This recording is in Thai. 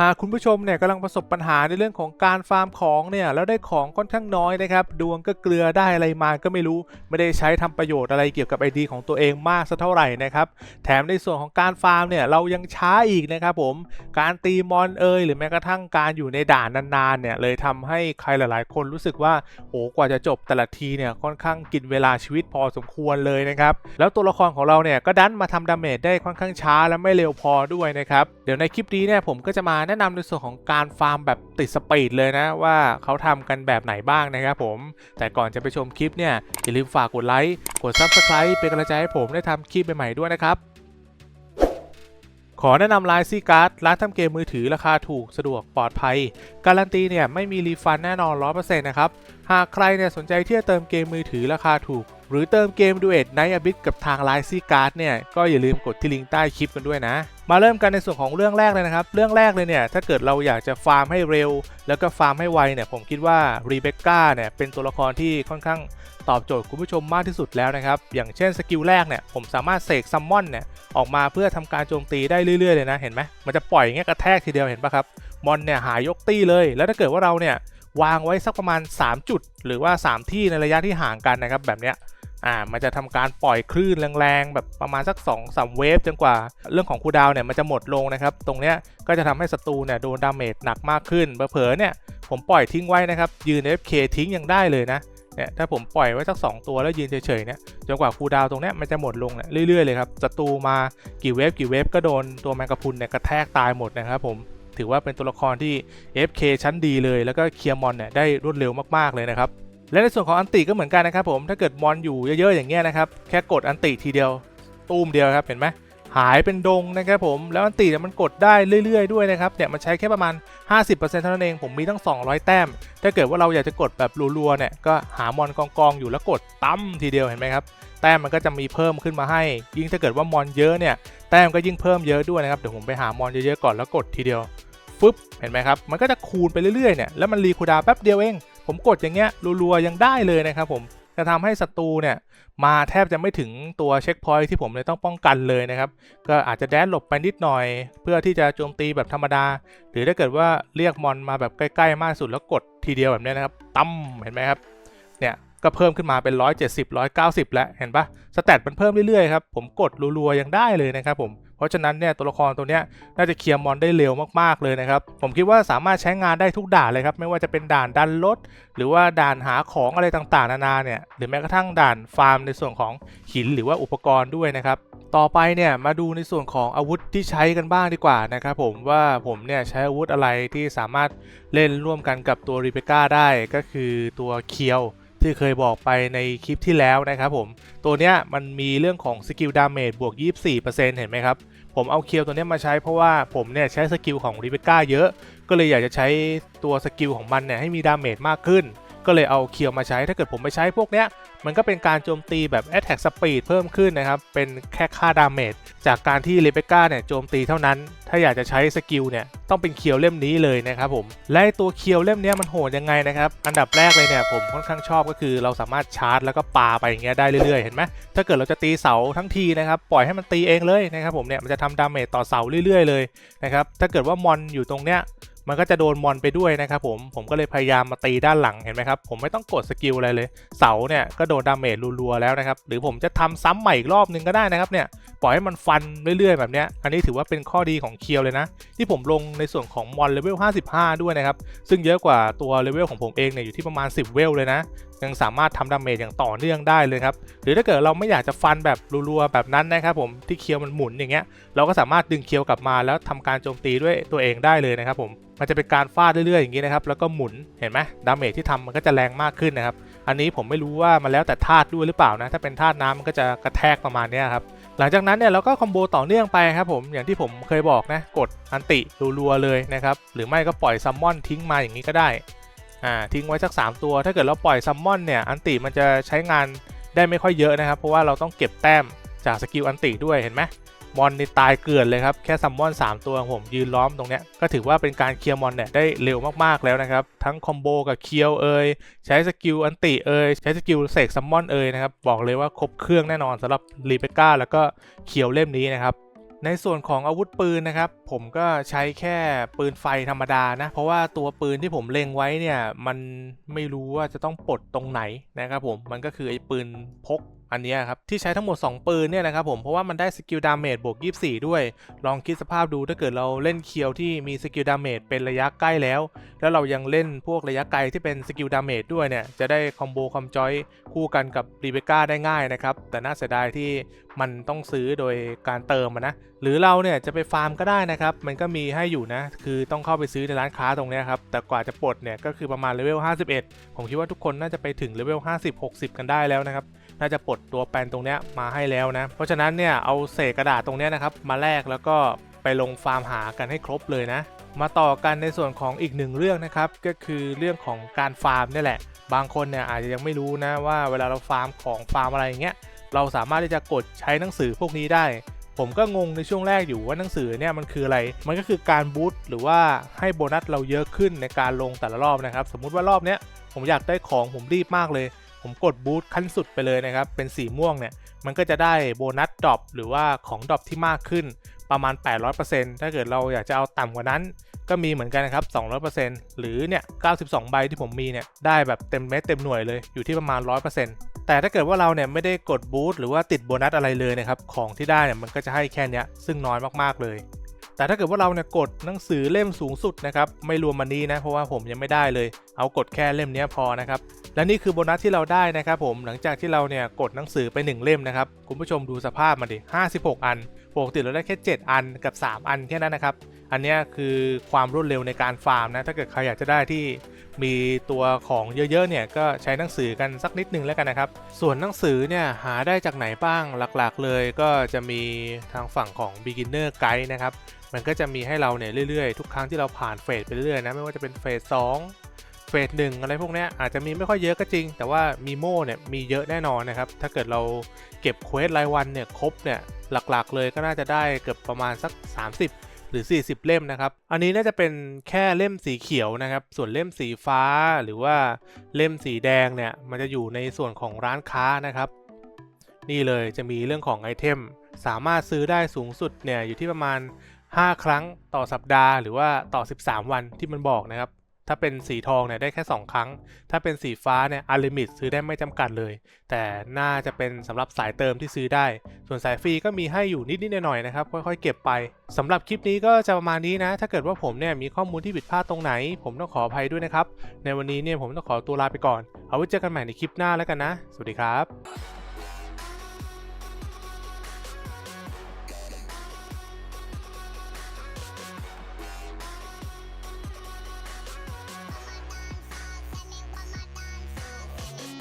หากคุณผู้ชมเนี่ยกำลังประสบปัญหาในเรื่องของการฟาร์มของเนี่ยแล้วได้ของค่อนข้างน้อยนะครับดวงก็เกลือได้อะไรมาก็ไม่รู้ ไม่ได้ใช้ทำประโยชน์อะไรเกี่ยวกับไอดีของตัวเองมากสักเท่าไหร่นะครับแถมในส่วนของการฟาร์มเนี่ยเรายังช้าอีกนะครับผมการตีมอนเอยหรือแม้กระทั่งการอยู่ในด่านนานๆเนี่ยเลยทำให้ใครหลายๆ คนรู้สึกว่าโอ้กว่าจะจบแต่ละทีเนี่ยค่อนข้างกินเวลาชีวิตพอสมควรเลยนะครับแล้วตัวละครของเราเนี่ยก็ดันมาทำดาเมจได้ค่อนข้างช้าและไม่เร็วพอด้วยนะครับเดี๋ยวในคลิปนี้เนี่ยผมก็จะมาแนะนำในส่วนของการฟาร์มแบบติดสปีดเลยนะ ว่าเขาทำกันแบบไหนบ้างนะครับผม แต่ก่อนจะไปชมคลิปเนี่ย อย่าลืมฝากกดไลค์กด Subscribe เป็นกำลังใจให้ผมได้ทำคลิปใหม่ๆด้วยนะครับขอแนะนำไลน์ซีการ์ดร้านทำเกมมือถือราคาถูกสะดวกปลอดภัย การันตีเนี่ยไม่มีรีฟันแน่นอน 100%นะครับ หากใครเนี่ยสนใจที่จะเติมเกมมือถือราคาถูก หรือเติมเกมดูเอ็ดไนท์อบิทกับทางไลน์ซีการ์ดเนี่ย ก็อย่าลืมกดที่ลิงก์ใต้คลิปกันด้วยนะ มาเริ่มกันในส่วนของเรื่องแรกเลยนะครับ เรื่องแรกเลยเนี่ย ถ้าเกิดเราอยากจะฟาร์มให้เร็ว แล้วก็ฟาร์มให้ไวเนี่ย ผมคิดว่ารีเบคก้าเนี่ย เป็นตัวละครที่ค่อนข้างตอบโจทย์คุณผู้ชมมากที่สุดแล้วนะครับ อย่างเช่นสกิลแรกเนี่ย ผมสามารถเสกซัมมอนเนี่ย ออกมาเพื่อทำการโจมตีได้เรื่อยๆเลยนะ เห็นไหมมันจะปล่อยอย่างเงี้ยกระแทกทีเดียวเห็นปะครับ มอนเนี่ยหายกตี้เลย แล้วถ้าเกิดว่าเราเนี่ยวางไว้สักประมาณ 3 จุด หรือว่า 3 ที่ในระยะที่ห่างกันนะครับแบบเนี้ย อ่ามันจะทำการปล่อยคลื่นแรงๆ แบบประมาณสัก2 3เวฟจนกว่าเรื่องของคูดาวเนี่ยมันจะหมดลงนะครับ ตรงเนี้ยก็จะทำให้ศัตรูเนี่ยโดนดาเมจหนักมากขึ้นเผลอเนี่ยผมปล่อยทิ้งไว้นะครับ ยืน FK ทิ้งยังได้เลยนะเนี่ยถ้าผมปล่อยไว้สัก 2 ตัวแล้วยืนเฉยๆเนี่ยจนกว่าคูดาวตรงเนี้ยมันจะหมดลงเนี่ยเรื่อยๆเลยครับศัตรูมากี่เวฟกี่เวฟก็โดนตัวแมงกะพรุนเนี่ยกระแทกตายหมดนะครับผมถือว่าเป็นตัวละครที่ FK ชั้นดีเลย แล้วก็เคลียร์มอนเนี่ยได้รวดเร็วมากๆเลยนะครับ และในส่วนของอันติก็เหมือนกันนะครับผมถ้าเกิดมอนอยู่เยอะๆอย่างเงี้ยนะครับแค่กดอันติทีเดียวตูมเดียวครับเห็นไหมหายเป็นดงนะครับผมแล้วอันติเนี่ยมันกดได้เรื่อย ๆ ด้วยนะครับเนี่ยมันใช้แค่ประมาณ 50%เท่านั้นเองผมมีตั้ง 200 แต้ม ถ้าเกิดว่าเราอยากจะกดแบบรัวๆเนี่ยก็หามอนกองๆอยู่แล้วกดตั้มทีเดียวเห็นไหมครับแต้มมันก็จะมีเพิ่มขึ้นมาให้ ยิ่งถ้าเกิดว่ามอนเยอะเนี่ยแต้มก็ยิ่งเพิ่มเยอะด้วยนะครับเดี๋ยวผมไปหามอนเยอะๆก่อนแล้วกดทีเดียวฟึบเห็นไหมครับมันก็จะคูณไปเรื่อยๆเนี่ยแล้วมันรีคูดาแป๊บเดียวเอง ผมกดอย่างเงี้ยรัวๆยังได้เลยนะครับผมจะทำให้ศัตรูเนี่ยมาแทบจะไม่ถึงตัวเช็คพอยท์ที่ผมเลยต้องป้องกันเลยนะครับ ก็อาจจะแดนหลบไปนิดหน่อย เพื่อที่จะโจมตีแบบธรรมดา หรือถ้าเกิดว่าเรียกมอนมาแบบใกล้ ๆ มากสุดแล้วกดทีเดียวแบบนี้นะครับตั้มเห็นไหมครับเนี่ยก็เพิ่มขึ้นมาเป็น 170 190 แล้วเห็นปะสแตทมันเพิ่มเรื่อยๆครับผมกดรัวๆยังได้เลยนะครับผม ราะฉะนั้นเนี่ยตัวละครตัวเนี้ยน่าจะเคลียร์มอนได้เร็วมากๆเลยนะครับ ผมคิดว่าสามารถใช้งานได้ทุกด่านเลยครับไม่ว่าจะเป็นด่านดันรถหรือว่าด่านหาของอะไรต่างๆ นานาเนี่ยหรือแม้กระทั่งด่านฟาร์มในส่วนของหินหรือว่าอุปกรณ์ด้วยนะครับต่อไปเนี่ยมาดูในส่วนของอาวุธที่ใช้กันบ้างดีกว่านะครับผมว่าผมเนี่ยใช้อาวุธอะไรที่สามารถเล่นร่วมกันกับตัวริเบก้าได้ก็คือตัวเคียวที่เคยบอกไปในคลิปที่แล้วนะครับผม ตัวเนี้ยมันมีเรื่องของสกิลดาเมจบวก 24%เห็นไหมครับ ผมเอาเคียวตัวนี้มาใช้เพราะว่าผมเนี่ยใช้สกิลของริเบก้าเยอะ ก็เลยอยากจะใช้ตัวสกิลของมันเนี่ยให้มีดาเมจมากขึ้น ก็เลยเอาเคียวมาใช้ถ้าเกิดผมไปใช้พวกเนี้ย มันก็เป็นการโจมตีแบบ Attack Speed เพิ่มขึ้นนะครับ เป็นแค่ค่าดาเมจจากการที่เลเบก้าเนี่ยโจมตีเท่านั้น ถ้าอยากจะใช้สกิลเนี่ยต้องเป็นเคียวเล่มนี้เลยนะครับผม และตัวเคียวเล่มนี้มันโหดยังไงนะครับ อันดับแรกเลยเนี่ยผมค่อนข้างชอบก็คือเราสามารถชาร์จแล้วก็ปาไปอย่างเงี้ยได้เรื่อยๆ เห็นไหมถ้าเกิดเราจะตีเสาทั้งทีนะครับปล่อยให้มันตีเองเลยนะครับผมเนี่ยมันจะทำดาเมจต่อเสาเรื่อยๆ เลยนะครับถ้าเกิดว่ามอนอยู่ตรงเนี้ย มันก็จะโดนมอนไปด้วยนะครับผม ผมก็เลยพยายามมาตีด้านหลังเห็นไหมครับ ผมไม่ต้องกดสกิลอะไรเลย เสาเนี่ยก็โดนดาเมจรัวๆแล้วนะครับ หรือผมจะทำซ้ำใหม่อีกรอบนึงก็ได้นะครับเนี่ย ปล่อยให้มันฟันเรื่อยๆแบบเนี้ย อันนี้ถือว่าเป็นข้อดีของเคียวเลยนะ ที่ผมลงในส่วนของมอนเลเวล 55 ด้วยนะครับ ซึ่งเยอะกว่าตัวเลเวลของผมเองเนี่ยอยู่ที่ประมาณ 10 เวลเลยนะ ยังสามารถทำดาเมจอย่างต่อเนื่องได้เลยครับหรือถ้าเกิดเราไม่อยากจะฟันแบบรัวๆแบบนั้นนะครับผมที่เคียวมันหมุนอย่างเงี้ยเราก็สามารถดึงเคียวกลับมาแล้วทำการโจมตีด้วยตัวเองได้เลยนะครับผมมันจะเป็นการฟาดเรื่อยๆอย่างนี้นะครับแล้วก็หมุนเห็นไหมดาเมจที่ทำมันก็จะแรงมากขึ้นนะครับอันนี้ผมไม่รู้ว่ามันแล้วแต่ธาตุด้วยหรือเปล่านะถ้าเป็นธาตุน้ำมันก็จะกระแทกประมาณนี้ครับหลังจากนั้นเนี่ยเราก็คอมโบต่อเนื่องไปครับผมอย่างที่ผมเคยบอกนะกดอันติรัวๆเลยนะครับหรือไม่ก็ปล่อยซัมมอนทิ้งมาอย่างนี้ก็ได้ อ่าทิ้งไว้สัก 3 ตัว ถ้าเกิดเราปล่อยซัมมอนเนี่ยอันติมันจะใช้งานได้ไม่ค่อยเยอะนะครับ เพราะว่าเราต้องเก็บแต้มจากสกิลอันติด้วยเห็นไหมมอนนี่ตายเกลื่อนเลยครับ แค่ซัมมอน 3 ตัวผมยืนล้อมตรงเนี้ยก็ถือว่าเป็นการเคลียร์มอนเนี่ยได้เร็วมากๆแล้วนะครับ ทั้งคอมโบกับเคียวเอยใช้สกิลอันติเอยใช้สกิลเสกซัมมอนเอยนะครับ บอกเลยว่าครบเครื่องแน่นอนสำหรับรีเบก้าแล้วก็เคียวเล่มนี้นะครับ ในส่วนของอาวุธปืนนะครับ ผมก็ใช้แค่ปืนไฟธรรมดานะ เพราะว่าตัวปืนที่ผมเล็งไว้เนี่ย มันไม่รู้ว่าจะต้องปลดตรงไหนนะครับผมมันก็คือไอ้ปืนพกอันนี้ครับที่ใช้ทั้งหมด 2 ปืนเนี่ยนะครับผมเพราะว่ามันได้สกิลดาเมจบวก 24 ด้วย ลองคิดสภาพดูถ้าเกิดเราเล่นเคียวที่มีสกิลดาเมจเป็นระยะใกล้แล้ว แล้วเรายังเล่นพวกระยะไกลที่เป็นสกิลดาเมจด้วยเนี่ยจะได้คอมโบคอมจอยคู่กันกับรีเบก้าได้ง่ายนะครับแต่น่าเสียดายที่มันต้องซื้อโดยการเติมนะหรือเราเนี่ยจะไปฟาร์มก็ได้นะครับมันก็มีให้อยู่นะคือต้องเข้าไปซื้อในร้านค้าตรงนี้ครับแต่กว่าจะปลดเนี่ยก็คือประมาณเลเวล 51 ผมคิดว่าทุกคนน่าจะไปถึงเลเวล 50 60 กันได้แล้วนะครับน่าจะปลดตัวแปลนตรงเนี้ยมาให้แล้วนะ เพราะฉะนั้นเนี่ยเอาเศษกระดาษตรงเนี้ยนะครับ มาแลกแล้วก็ไปลงฟาร์มหากันให้ครบเลยนะ มาต่อกันในส่วนของอีกหนึ่งเรื่องนะครับ ก็คือเรื่องของการฟาร์มนี่แหละ บางคนเนี่ยอาจจะยังไม่รู้นะว่าเวลาเราฟาร์มของฟาร์มอะไรอย่างเงี้ยเราสามารถที่จะกดใช้หนังสือพวกนี้ได้ ผมก็งงในช่วงแรกอยู่ว่าหนังสือเนี่ยมันคืออะไร มันก็คือการบูตหรือว่าให้โบนัสเราเยอะขึ้นในการลงแต่ละรอบนะครับ สมมุติว่ารอบเนี้ยผมอยากได้ของผมรีบมากเลย ผมกดบูตขั้นสุดไปเลยนะครับ เป็นสีม่วงเนี่ย มันก็จะได้โบนัสดรอปหรือว่าของดรอปที่มากขึ้นประมาณ 800%ถ้าเกิดเราอยากจะเอาต่ำกว่านั้น ก็มีเหมือนกันนะครับ 200%หรือเนี่ย 92 ใบที่ผมมีเนี่ย ได้แบบเต็มเม็ดเต็มหน่วยเลย อยู่ที่ประมาณ 100%แต่ถ้าเกิดว่าเราเนี่ยไม่ได้กดบูสต์หรือว่าติดโบนัสอะไรเลยนะครับ ของที่ได้เนี่ยมันก็จะให้แค่นี้ซึ่งน้อยมากๆเลย แต่ถ้าเกิดว่าเราเนี่ยกดหนังสือเล่มสูงสุดนะครับ ไม่รวมมันนี้นะ เพราะว่าผมยังไม่ได้เลย เอากดแค่เล่มนี้พอนะครับ และนี่คือโบนัสที่เราได้นะครับผมหลังจากที่เราเนี่ยกดหนังสือไป 1 เล่มนะครับ คุณผู้ชมดูสภาพมันดิ 56 อันปกติเราได้แค่ 7 อันกับ 3 อันแค่นั้นนะครับ อันนี้คือความรวดเร็วในการฟาร์มนะ ถ้าเกิดใครอยากจะได้ที่มีตัวของเยอะๆเนี่ยก็ใช้หนังสือกันสักนิดนึงแล้วกันนะครับ ส่วนหนังสือเนี่ยหาได้จากไหนบ้างหลักๆเลยก็จะมีทางฝั่งของ beginner guide นะครับ มันก็จะมีให้เราเนี่ยเรื่อยๆ ทุกครั้งที่เราผ่านเฟสไปเรื่อยๆนะไม่ว่าจะเป็นเฟสสอง ฟสหนึ่งอะไรพวกนี้อาจจะมีไม่ค่อยเยอะก็จริง แต่ว่ามีโม่เนี่ยมีเยอะแน่นอนนะครับ ถ้าเกิดเราเก็บเควสรายวันเนี่ยครบเนี่ยหลักๆเลยก็น่าจะได้เกือบประมาณสัก 30 หรือ 40 เล่มนะครับ อันนี้น่าจะเป็นแค่เล่มสีเขียวนะครับ ส่วนเล่มสีฟ้าหรือว่าเล่มสีแดงเนี่ยมันจะอยู่ในส่วนของร้านค้านะครับ นี่เลยจะมีเรื่องของไอเทมสามารถซื้อได้สูงสุดเนี่ยอยู่ที่ประมาณ 5 ครั้งต่อสัปดาห์ หรือว่าต่อ 13 วันที่มันบอกนะครับ ถ้าเป็นสีทองเนี่ยได้แค่ 2 ครั้ง ถ้าเป็นสีฟ้าเนี่ยอลลิมิตซื้อได้ไม่จำกัดเลย แต่น่าจะเป็นสำหรับสายเติมที่ซื้อได้ ส่วนสายฟรีก็มีให้อยู่นิดๆหน่อยๆนะครับ ค่อยๆ เก็บไปสำหรับคลิปนี้ก็จะประมาณนี้นะ ถ้าเกิดว่าผมเนี่ยมีข้อมูลที่ผิดพลาดตรงไหน ผมต้องขออภัยด้วยนะครับ ในวันนี้เนี่ยผมต้องขอตัวลาไปก่อน เอาไว้เจอกันใหม่ในคลิปหน้าแล้วกันนะ สวัสดีครับ